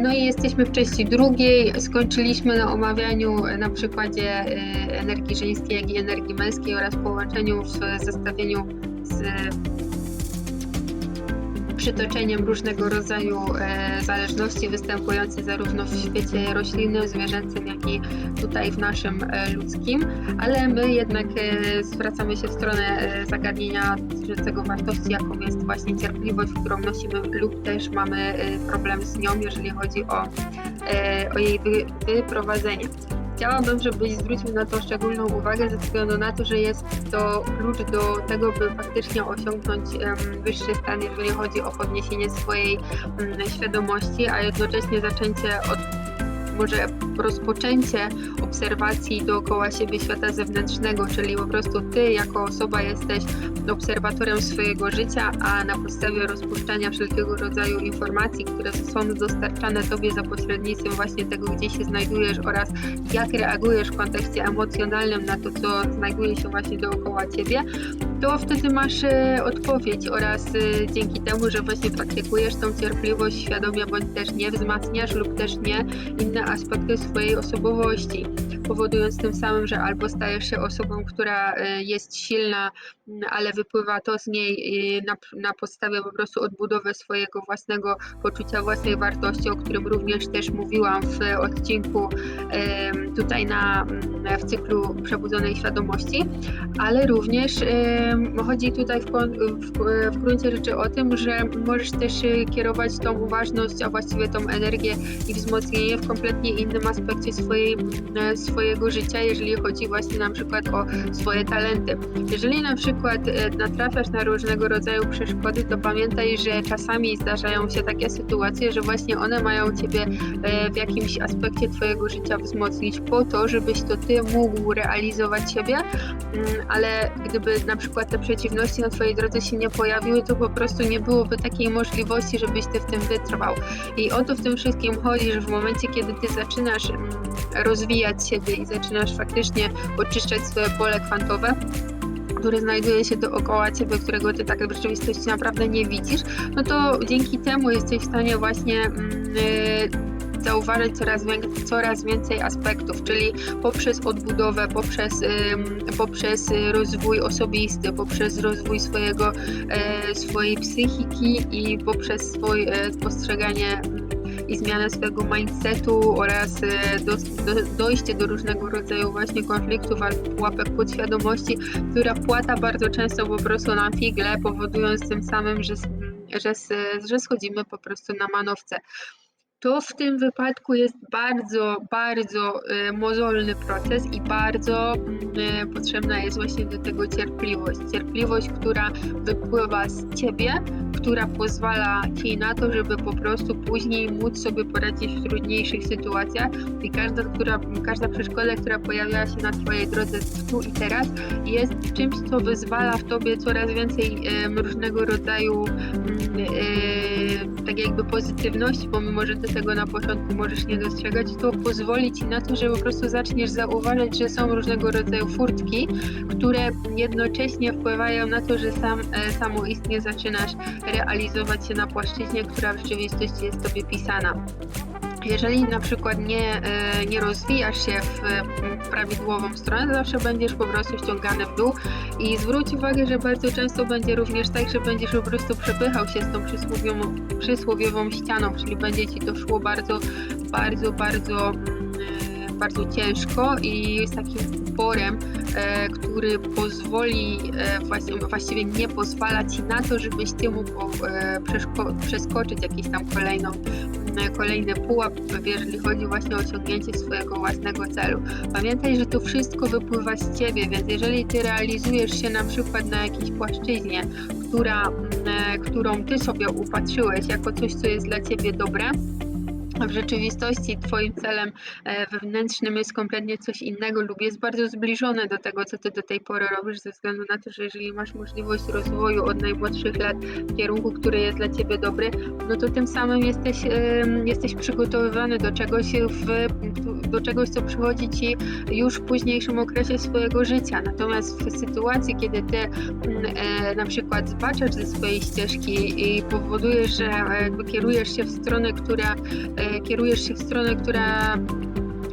No i jesteśmy w części drugiej. Skończyliśmy na omawianiu na przykładzie e, energii żeńskiej, jak i energii męskiej oraz połączeniu w zestawieniu z przytoczeniem różnego rodzaju e, zależności występujących zarówno w świecie roślinnym, zwierzęcym, jak i tutaj w naszym e, ludzkim, ale my jednak e, zwracamy się w stronę zagadnienia dotyczącego wartości, jaką jest właśnie cierpliwość, którą nosimy lub też mamy problem z nią, jeżeli chodzi o, o jej wy, wyprowadzenie. Chciałabym, żebyś zwrócił na to szczególną uwagę ze względu na to, że jest to klucz do tego, by faktycznie osiągnąć wyższy stan, jeżeli chodzi o podniesienie swojej świadomości, a jednocześnie zaczęcie od może rozpoczęcie obserwacji dookoła siebie świata zewnętrznego, czyli po prostu ty jako osoba jesteś obserwatorem swojego życia, a na podstawie rozpuszczania wszelkiego rodzaju informacji, które są dostarczane tobie za pośrednictwem właśnie tego, gdzie się znajdujesz oraz jak reagujesz w kontekście emocjonalnym na to, co znajduje się właśnie dookoła ciebie, to wtedy masz e, odpowiedź oraz e, dzięki temu, że właśnie praktykujesz tą cierpliwość świadomie bądź też nie wzmacniasz lub też nie inne aspekty swojej osobowości, powodując tym samym, że albo stajesz się osobą, która e, jest silna, ale wypływa to z niej e, na, na podstawie po prostu odbudowy swojego własnego poczucia własnej wartości, o którym również też mówiłam w odcinku tutaj na, w cyklu Przebudzonej Świadomości, ale również chodzi tutaj w, w, w gruncie rzeczy o tym, że możesz też e, kierować tą uważność, a właściwie tą energię i wzmocnienie w kompletnie innym aspekcie swojej, e, swojego życia, jeżeli chodzi właśnie na przykład o swoje talenty. Jeżeli na przykład e, natrafiasz na różnego rodzaju przeszkody, to pamiętaj, że czasami zdarzają się takie sytuacje, że właśnie one mają Ciebie e, w jakimś aspekcie Twojego życia wzmocnić po to, żebyś to Ty mógł realizować siebie, Mm, ale gdyby na przykład te przeciwności na Twojej drodze się nie pojawiły, to po prostu nie byłoby takiej możliwości, żebyś Ty w tym wytrwał. I o to w tym wszystkim chodzi, że w momencie, kiedy Ty zaczynasz mm, rozwijać siebie i zaczynasz faktycznie oczyszczać swoje pole kwantowe, które znajduje się dookoła ciebie, którego ty tak w rzeczywistości naprawdę nie widzisz, no to dzięki temu jesteś w stanie właśnie mm, y, zauważyć coraz, wię- coraz więcej aspektów, czyli poprzez odbudowę, poprzez, poprzez rozwój osobisty, poprzez rozwój swojego, e, swojej psychiki i poprzez swoje postrzeganie i zmianę swojego mindsetu oraz e, do, do, dojście do różnego rodzaju właśnie konfliktów albo pułapek podświadomości, która płata bardzo często po prostu na figle, powodując tym samym, że, że, że schodzimy po prostu na manowce. To w tym wypadku jest bardzo, bardzo e, mozolny proces i bardzo e, potrzebna jest właśnie do tego cierpliwość. Cierpliwość, która wypływa z ciebie, która pozwala ci na to, żeby po prostu później móc sobie poradzić w trudniejszych sytuacjach i każda, która, każda przeszkoda, która pojawia się na twojej drodze tu i teraz jest czymś, co wyzwala w tobie coraz więcej em, różnego rodzaju mm, e, tak jakby pozytywności, pomimo, że ty tego na początku możesz nie dostrzegać, to pozwoli ci na to, że po prostu zaczniesz zauważać, że są różnego rodzaju furtki, które jednocześnie wpływają na to, że sam e, samoistnie zaczynasz realizować się na płaszczyźnie, która w rzeczywistości jest tobie pisana. Jeżeli na przykład nie, e, nie rozwijasz się w, w prawidłową stronę, zawsze będziesz po prostu ściągany w dół i zwróć uwagę, że bardzo często będzie również tak, że będziesz po prostu przepychał się z tą przysłowiową, przysłowiową ścianą, czyli będzie ci to szło bardzo, bardzo, bardzo, bardzo ciężko i z takim uporem, e, który pozwoli, e, właściwie nie pozwala ci na to, żebyś ty mógł e, przeskoczyć jakieś tam kolejną kolejny pułap, jeżeli chodzi właśnie o osiągnięcie swojego własnego celu. Pamiętaj, że to wszystko wypływa z ciebie, więc jeżeli ty realizujesz się na przykład na jakiejś płaszczyźnie, która, którą ty sobie upatrzyłeś jako coś, co jest dla ciebie dobre, w rzeczywistości Twoim celem e, wewnętrznym jest kompletnie coś innego lub jest bardzo zbliżone do tego, co Ty do tej pory robisz, ze względu na to, że jeżeli masz możliwość rozwoju od najmłodszych lat w kierunku, który jest dla Ciebie dobry, no to tym samym jesteś, em, jesteś przygotowywany do czegoś, w, do czegoś, co przychodzi Ci już w późniejszym okresie swojego życia. Natomiast w sytuacji, kiedy Ty mm, e, na przykład zbaczasz ze swojej ścieżki i powodujesz, że e, jakby kierujesz się w stronę, która e, e, kierujesz się w stronę, która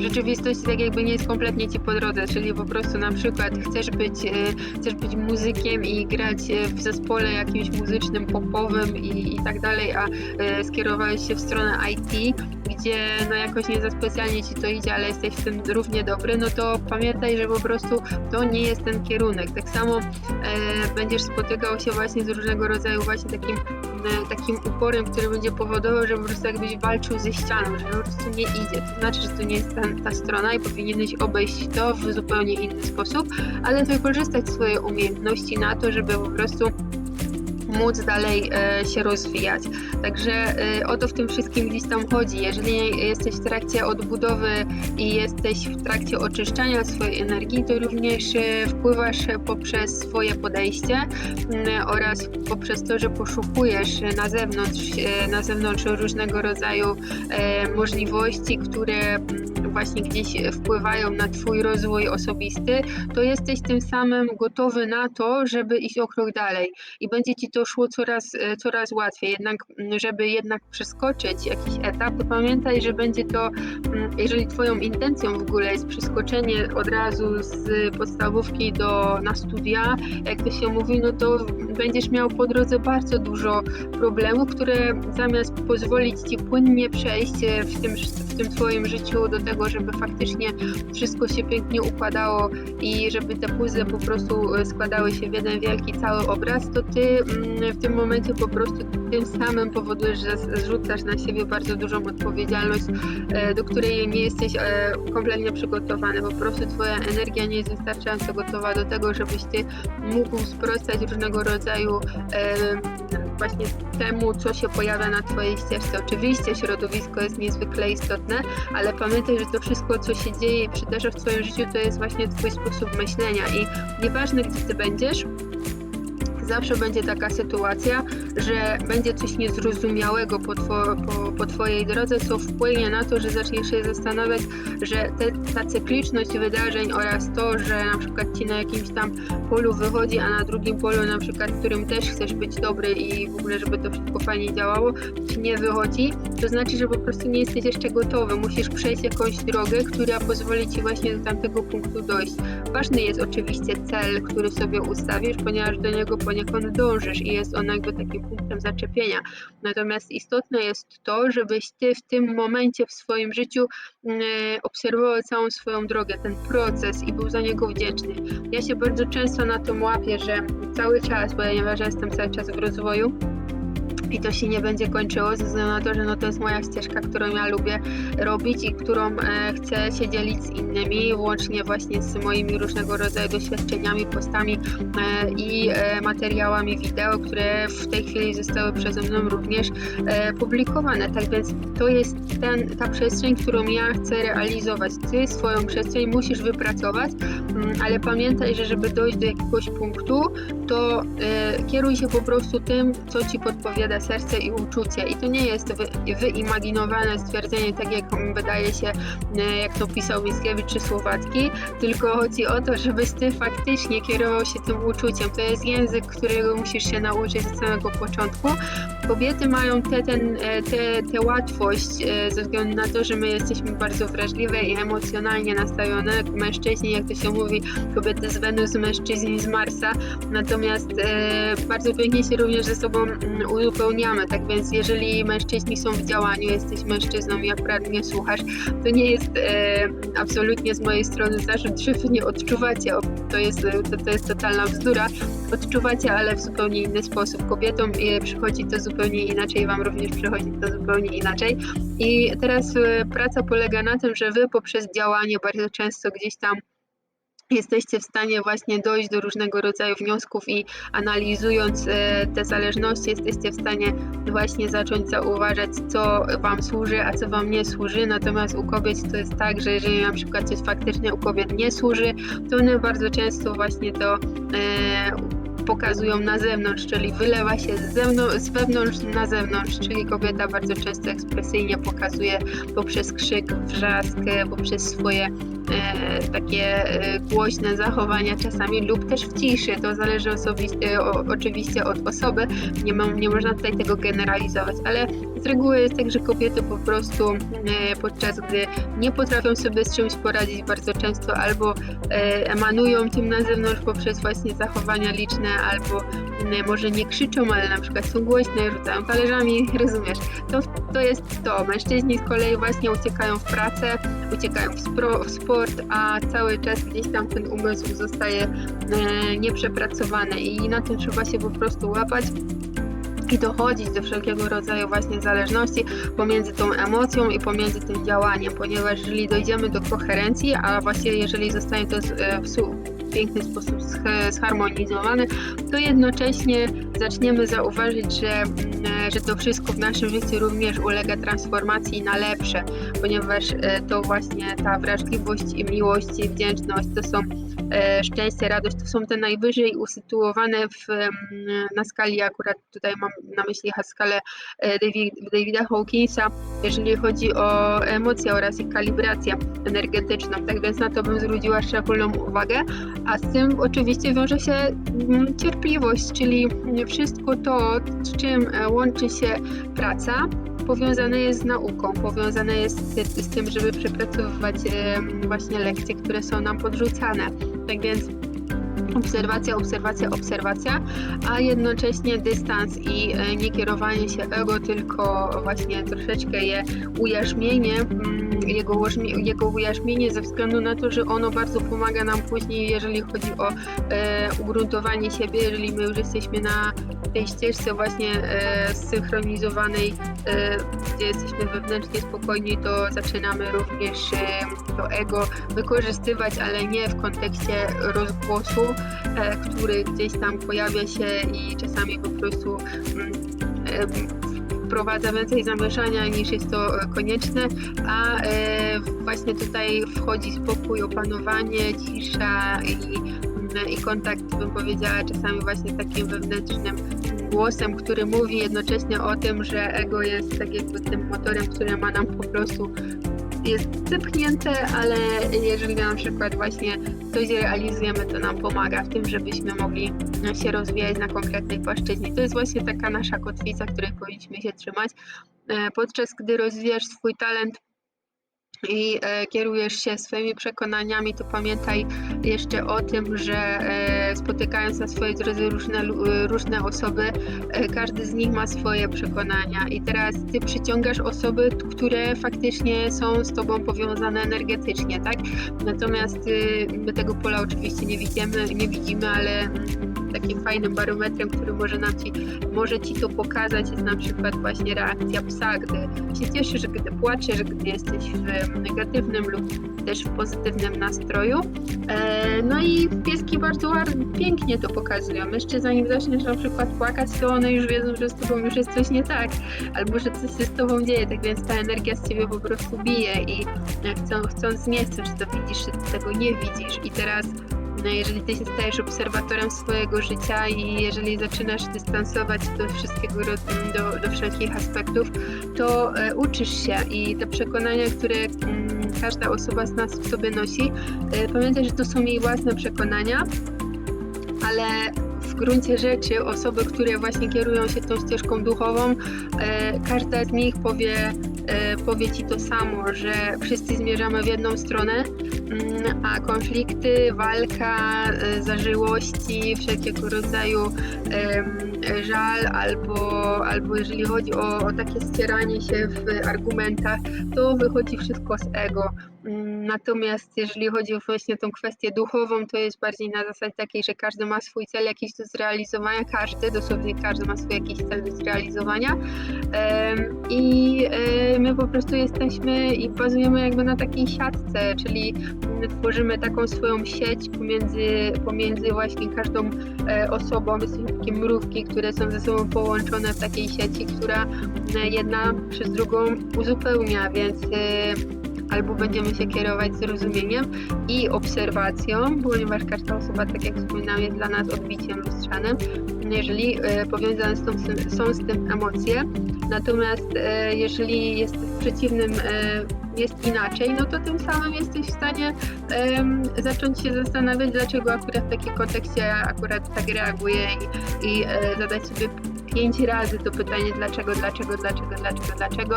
w rzeczywistości tak jakby nie jest kompletnie ci po drodze, czyli po prostu na przykład chcesz być, e, chcesz być muzykiem i grać e, w zespole jakimś muzycznym, popowym i, i tak dalej, a e, skierowałeś się w stronę IT, gdzie no jakoś nie za specjalnie ci to idzie, ale jesteś w tym równie dobry, no to pamiętaj, że po prostu to nie jest ten kierunek. Tak samo e, będziesz spotykał się właśnie z różnego rodzaju właśnie takim takim uporem, który będzie powodował, że po prostu jakbyś walczył ze ścianą, że po prostu nie idzie. To znaczy, że to nie jest ta, ta strona i powinieneś obejść to w zupełnie inny sposób, ale wykorzystać swoje umiejętności na to, żeby po prostu móc dalej e, się rozwijać. Także e, o to w tym wszystkim gdzieś tam chodzi. Jeżeli jesteś w trakcie odbudowy i jesteś w trakcie oczyszczania swojej energii, to również e, wpływasz poprzez swoje podejście oraz poprzez to, że poszukujesz na zewnątrz, na zewnątrz różnego rodzaju możliwości, które właśnie gdzieś wpływają na Twój rozwój osobisty, to jesteś tym samym gotowy na to, żeby iść o krok dalej i będzie Ci to szło coraz, e, coraz łatwiej. Jednak, żeby jednak przeskoczyć jakiś etap, to pamiętaj, że będzie to, jeżeli Twoją intencją w ogóle jest przeskoczenie od razu z podstawówki do, na studia, jak to się mówi, no to będziesz miał po drodze bardzo dużo problemów, które zamiast pozwolić Ci płynnie przejść e, w tym, w tym Twoim życiu do tego, żeby faktycznie wszystko się pięknie układało i żeby te puzzle po prostu e, składały się w jeden wielki cały obraz, to Ty mm, w tym momencie po prostu tym samym powodujesz, że zrzucasz na siebie bardzo dużą odpowiedzialność, e, do której nie jesteś e, kompletnie przygotowany. Po prostu Twoja energia nie jest wystarczająco gotowa do tego, żebyś Ty mógł sprostać różnego rodzaju e, właśnie temu, co się pojawia na Twojej ścieżce. Oczywiście środowisko jest niezwykle istotne, ale pamiętaj, że to wszystko, co się dzieje i przydarza w Twoim życiu, to jest właśnie Twój sposób myślenia i nieważne, gdzie Ty będziesz, zawsze będzie taka sytuacja, że będzie coś niezrozumiałego po, two, po, po Twojej drodze, co wpłynie na to, że zaczniesz się zastanawiać, że te, ta cykliczność wydarzeń oraz to, że na przykład Ci na jakimś tam polu wychodzi, a na drugim polu na przykład, którym też chcesz być dobry i w ogóle, żeby to wszystko fajnie działało, Ci nie wychodzi, to znaczy, że po prostu nie jesteś jeszcze gotowy. Musisz przejść jakąś drogę, która pozwoli Ci właśnie do tamtego punktu dojść. Ważny jest oczywiście cel, który sobie ustawisz, ponieważ do niego poniekąd dążysz i jest on jakby takim punktem zaczepienia. Natomiast istotne jest to, żebyś Ty w tym momencie w swoim życiu mm, obserwował całą swoją drogę, ten proces i był za niego wdzięczny. Ja się bardzo często na tym łapię, że cały czas, ponieważ ja jestem cały czas w rozwoju, i to się nie będzie kończyło ze względu na to, że no to jest moja ścieżka, którą ja lubię robić i którą e, chcę się dzielić z innymi, łącznie właśnie z moimi różnego rodzaju doświadczeniami, postami e, i e, materiałami wideo, które w tej chwili zostały przeze mną również e, publikowane. Tak więc to jest ten, ta przestrzeń, którą ja chcę realizować. Ty swoją przestrzeń musisz wypracować, mm, ale pamiętaj, że żeby dojść do jakiegoś punktu, to e, kieruj się po prostu tym, co ci podpowiada serce i uczucie. I to nie jest wy, wyimaginowane stwierdzenie, tak jak wydaje się, e, jak to pisał Mickiewicz czy Słowacki, tylko chodzi o to, żebyś ty faktycznie kierował się tym uczuciem. To jest język, którego musisz się nauczyć od samego początku. Kobiety mają tę e, te, te łatwość e, ze względu na to, że my jesteśmy bardzo wrażliwe i emocjonalnie nastawione. Mężczyźni, jak to się mówi, kobiety z Wenus, mężczyźni z Marsa. Natomiast e, bardzo pięknie się również ze sobą mm, uzupełniamy. Tak więc, jeżeli mężczyźni są w działaniu, jesteś mężczyzną i akurat mnie słuchasz, to nie jest absolutnie z mojej strony zarzut, że wy nie odczuwacie. To jest, to, to jest totalna bzdura. Odczuwacie, ale w zupełnie inny sposób. Kobietom przychodzi to zupełnie inaczej, wam również przychodzi to zupełnie inaczej. I teraz e, praca polega na tym, że wy poprzez działanie bardzo często gdzieś tam jesteście w stanie właśnie dojść do różnego rodzaju wniosków i analizując e, te zależności, jesteście w stanie właśnie zacząć zauważać, co Wam służy, a co Wam nie służy. Natomiast u kobiet to jest tak, że jeżeli na przykład coś faktycznie u kobiet nie służy, to one bardzo często właśnie to e, pokazują na zewnątrz, czyli wylewa się z, zewnątrz, z wewnątrz na zewnątrz, czyli kobieta bardzo często ekspresyjnie pokazuje poprzez krzyk, wrzask, poprzez swoje e, takie e, głośne zachowania czasami lub też w ciszy. To zależy osobiście, o, oczywiście od osoby. Nie, ma, nie można tutaj tego generalizować, ale Z reguły jest tak, że kobiety po prostu e, podczas gdy nie potrafią sobie z czymś poradzić bardzo często albo e, emanują tym na zewnątrz poprzez właśnie zachowania liczne, albo może nie krzyczą, ale na przykład są głośne, rzucają talerzami, rozumiesz? To, to jest to. Mężczyźni z kolei właśnie uciekają w pracę, uciekają w, spro, w sport, a cały czas gdzieś tam ten umysł zostaje e, nieprzepracowany i na tym trzeba się po prostu łapać i dochodzić do wszelkiego rodzaju właśnie zależności pomiędzy tą emocją i pomiędzy tym działaniem, ponieważ jeżeli dojdziemy do koherencji, a właściwie jeżeli zostanie to e, piękny sposób zharmonizowane, to jednocześnie zaczniemy zauważyć, że, mm, że to wszystko w naszym życiu również ulega transformacji na lepsze, ponieważ e, to właśnie ta wrażliwość i miłość i wdzięczność to są szczęście, radość, to są te najwyżej usytuowane w, na skali, akurat tutaj mam na myśli skalę e, Davi- Davida Hawkinsa, jeżeli chodzi o emocje oraz ich kalibrację energetyczną. Tak więc na to bym zwróciła szczególną uwagę, a z tym oczywiście wiąże się mm, cierpliwość, czyli wszystko to, z czym e, łączy się praca, powiązane jest z nauką, powiązane jest z, tym, żeby przepracowywać właśnie lekcje, które są nam podrzucane. Tak więc obserwacja, obserwacja, obserwacja, a jednocześnie dystans i e, nie kierowanie się ego, tylko właśnie troszeczkę je ujarzmienie, mm, jego, jego ujarzmienie ze względu na to, że ono bardzo pomaga nam później, jeżeli chodzi o e, ugruntowanie siebie, jeżeli my już jesteśmy na tej ścieżce właśnie e, zsynchronizowanej, e, gdzie jesteśmy wewnętrznie spokojni, to zaczynamy również e, to ego wykorzystywać, ale nie w kontekście rozgłosu, e, który gdzieś tam pojawia się i czasami po prostu mm, wprowadza więcej zamieszania niż jest to e, konieczne, a e, właśnie tutaj wchodzi spokój, opanowanie, cisza i, i kontakt, bym powiedziała, czasami właśnie takim wewnętrznym głosem, który mówi jednocześnie o tym, że ego jest tak jakby tym motorem, który ma nam po prostu jest zepchnięte, ale jeżeli na przykład właśnie coś realizujemy, to nam pomaga w tym, żebyśmy mogli się rozwijać na konkretnej płaszczyźnie. To jest właśnie taka nasza kotwica, której powinniśmy się trzymać, e, podczas gdy rozwijasz swój talent i e, kierujesz się swoimi przekonaniami, to pamiętaj jeszcze o tym, że e, spotykając na swojej drodze różne, e, różne osoby, każdy z nich ma swoje przekonania i teraz ty przyciągasz osoby, które faktycznie są z tobą powiązane energetycznie, tak? Natomiast y, my tego pola oczywiście nie widzimy, nie widzimy, ale mm, takim fajnym barometrem, który może nam ci, może ci to pokazać, jest na przykład właśnie reakcja psa, gdy się cieszysz, gdy płaczesz, gdy jesteś w negatywnym lub też w pozytywnym nastroju. E, no i pieski bardzo pięknie to pokazują. Jeszcze zanim zaczniesz na przykład płakać, to one już wiedzą, że z tobą już jest coś nie tak, albo że coś się z tobą dzieje, tak więc ta energia z ciebie po prostu bije i e, chcą, chcąc nie chcąc, to widzisz, czy tego nie widzisz. I teraz jeżeli ty się stajesz obserwatorem swojego życia i jeżeli zaczynasz dystansować do wszystkiego, do, do wszelkich aspektów, to e, uczysz się i te przekonania, które mm, każda osoba z nas w sobie nosi, e, pamiętaj, że to są jej własne przekonania, ale w gruncie rzeczy osoby, które właśnie kierują się tą ścieżką duchową, e, każda z nich powie, powie ci to samo, że wszyscy zmierzamy w jedną stronę, mm, a konflikty, walka, e, zażyłości, wszelkiego rodzaju żal, albo, albo jeżeli chodzi o, o takie ścieranie się w argumentach, to wychodzi wszystko z ego. Natomiast jeżeli chodzi o właśnie tą kwestię duchową, to jest bardziej na zasadzie takiej, że każdy ma swój cel jakiś do zrealizowania, każdy, dosłownie każdy ma swój jakiś cel do zrealizowania. I e, my po prostu jesteśmy i bazujemy jakby na takiej siatce, czyli my tworzymy taką swoją sieć pomiędzy, pomiędzy właśnie każdą e, osobą, jesteśmy takie mrówki, które są ze sobą połączone w takiej sieci, która jedna przez drugą uzupełnia, więc e, albo będziemy się kierować zrozumieniem i obserwacją, ponieważ każda osoba, tak jak wspominałam, jest dla nas odbiciem lustrzanym, jeżeli e, powiązane są, z- są z tym emocje. Natomiast e, jeżeli jest w przeciwnym, e, jest inaczej, no to tym samym jesteś w stanie em, zacząć się zastanawiać, dlaczego akurat w takim kontekście akurat tak reaguje i, i e, zadać sobie pięć razy to pytanie, dlaczego, dlaczego, dlaczego, dlaczego, dlaczego,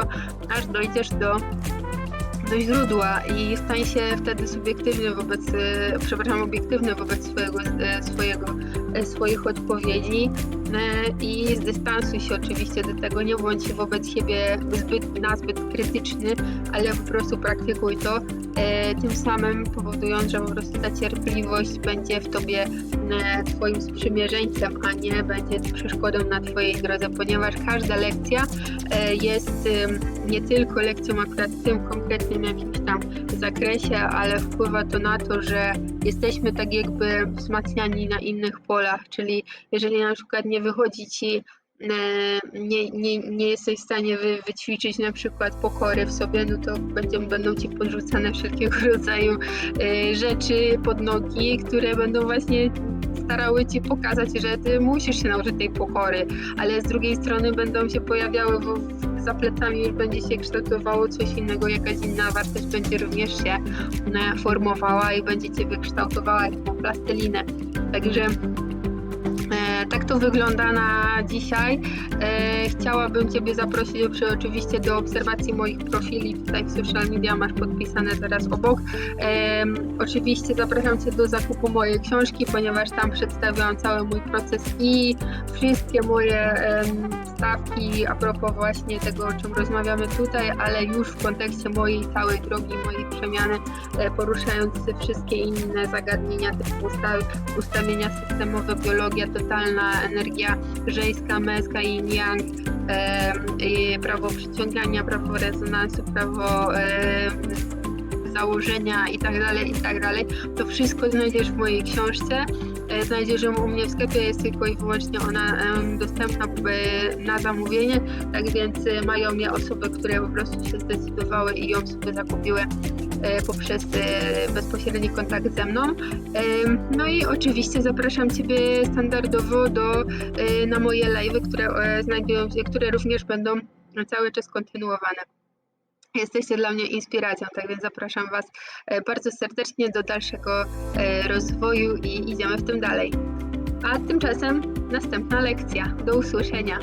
aż dojdziesz do do źródła i stań się wtedy subiektywny wobec, e, przepraszam, obiektywny wobec swojego, e, swojego, e, swoich odpowiedzi. I zdystansuj się oczywiście do tego, nie bądź wobec siebie zbyt, nazbyt krytyczny, ale po prostu praktykuj to, tym samym powodując, że po prostu ta cierpliwość będzie w tobie e, twoim sprzymierzeńcem, a nie będzie przeszkodą na twojej drodze, ponieważ każda lekcja e, jest nie tylko lekcją akurat w tym konkretnym jakimś tam zakresie, ale wpływa to na to, że jesteśmy tak jakby wzmacniani na innych polach, czyli jeżeli na przykład nie wychodzi ci e, nie, nie, nie jesteś w stanie wy, wyćwiczyć na przykład pokory w sobie, no to będą, będą ci podrzucane wszelkiego rodzaju e, rzeczy pod nogi, które będą właśnie starały ci pokazać, że ty musisz się nauczyć tej pokory, ale z drugiej strony będą się pojawiały w, w, za plecami już będzie się kształtowało coś innego, jakaś inna wartość będzie również się e, formowała i będzie cię wykształtowała jak tą plastelinę. Także E, tak to wygląda na dzisiaj. E, chciałabym Ciebie zaprosić oczywiście do obserwacji moich profili tutaj w social media, masz podpisane teraz obok. E, oczywiście zapraszam Cię do zakupu mojej książki, ponieważ tam przedstawiam cały mój proces i wszystkie moje stawki a propos właśnie tego, o czym rozmawiamy tutaj, ale już w kontekście mojej całej drogi, mojej przemiany, e, poruszając wszystkie inne zagadnienia typu usta- ustawienia systemowe, biologia, totalna energia żeńska, męska, yin yang, i prawo przyciągania, prawo rezonansu, prawo em, założenia i tak dalej, i tak dalej. To wszystko znajdziesz w mojej książce. E, Znajdziesz ją u mnie w sklepie, jest tylko i wyłącznie ona dostępna e, na zamówienie, tak więc e, mają je osoby, które po prostu się zdecydowały i ją sobie zakupiły e, poprzez e, bezpośredni kontakt ze mną. No i oczywiście zapraszam Ciebie standardowo do, e, na moje live'y, które e, znajdują które również będą cały czas kontynuowane. Jesteście dla mnie inspiracją, tak więc zapraszam Was e, bardzo serdecznie do dalszego e, rozwoju i idziemy w tym dalej. A tymczasem następna lekcja. Do usłyszenia.